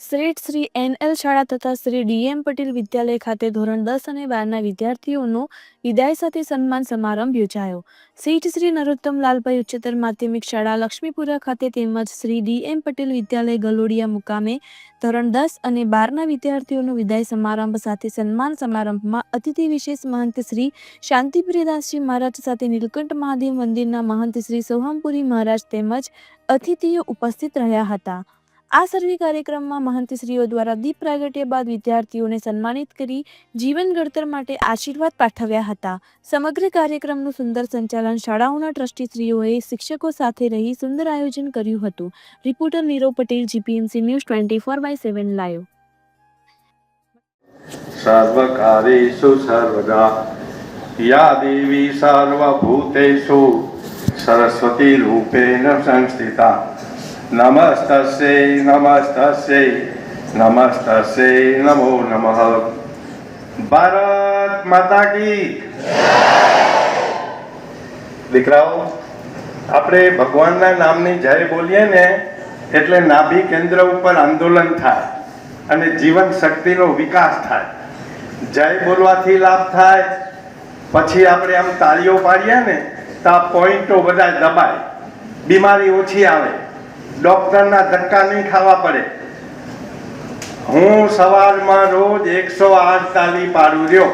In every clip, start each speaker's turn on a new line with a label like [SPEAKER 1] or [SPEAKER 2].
[SPEAKER 1] શ્રેષ્ઠ Shri N L શાળા તથા શ્રી ડીએમ પટેલ વિદ્યાલય ખાતે ધોરણ દસ અને બારના વિદ્યાર્થીઓનો વિદાય સાથે સન્માન સમારંભ યોજાયો. શેઠ શ્રી નરોત્તમ લાલભાઈ ઉચ્ચતર માધ્યમિક શાળા લક્ષ્મીપુરા ખાતે તેમજ શ્રી ડીએમ પટેલ વિદ્યાલય ગલોડિયા મુકામે ધોરણ દસ અને બારના વિદ્યાર્થીઓનો વિદાય સમારંભ સાથે સન્માન સમારંભમાં અતિથિ વિશેષ મહંત શ્રી શાંતિપ્રિયદાસજી મહારાજ સાથે નીલકંઠ મહાદેવ મંદિરના મહંત શ્રી સોહમપુરી મહારાજ તેમજ અતિથિઓ ઉપસ્થિત રહ્યા હતા. આ સર્વે કાર્યક્રમમાં મહંતશ્રીઓ દ્વારા દીપ પ્રાગટ્ય બાદ વિદ્યાર્થીઓને સન્માનિત કરી જીવન ઘડતર માટે આશીર્વાદ પાઠવ્યા હતા. સમગ્ર કાર્યક્રમનું સુંદર સંચાલન શાળાઓના ટ્રસ્ટીશ્રીઓએ શિક્ષકો સાથે રહી સુંદર આયોજન કર્યું હતું. Reporter Nirav Patel, GPMC news twenty four by seven live.
[SPEAKER 2] સર્વકારેષુ સર્વદા. યા દેવી સર્વભૂતેષુ. સરસ્વતી રૂપેણ સંસ્થિતા. નમસ્તસ્ય નમસ્તસ્ય નમસ્તસ્ય નમો નમઃ ભારત માતા કી દીકરાઓ, આપણે ભગવાનના નામની જ્યારે બોલીએ ને, એટલે નાભી કેન્દ્ર ઉપર આંદોલન થાય અને જીવન શક્તિનો વિકાસ થાય. જય બોલવાથી લાભ થાય, પછી આપણે આમ તાળીઓ પાડીએ ને, તો આ પોઈન્ટો બધા દબાય, બીમારી ઓછી આવે. ડોક્ટરના ધક્કા નહીં ખાવા પડે. હું સવારમાં રોજ એકસો આઠ તાલી પાડું રહ્યો.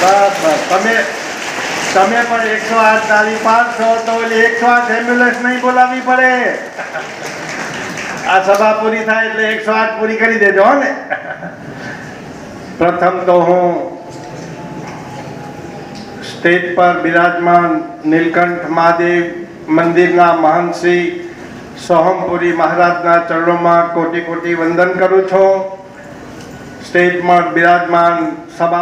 [SPEAKER 2] બસ તમે તમે પણ એકસો આઠ તાળી પાડશો તો એટલે એકસો આઠ એમ્બ્યુલન્સ નહીં બોલાવવી પડે. આ સભા પૂરી થાય એટલે એકસો આઠ પૂરી કરી દેજો ને. પ્રથમ તો હું સ્ટેજ પર બિરાજમાન નીલકંઠ મહાદેવ મંદિરના મહંત સોહમપુરી મહારાજના ચરણોમાં કોટી કોટી વંદન કરું છું. સ્ટેજમાં બિરાજમાન સભા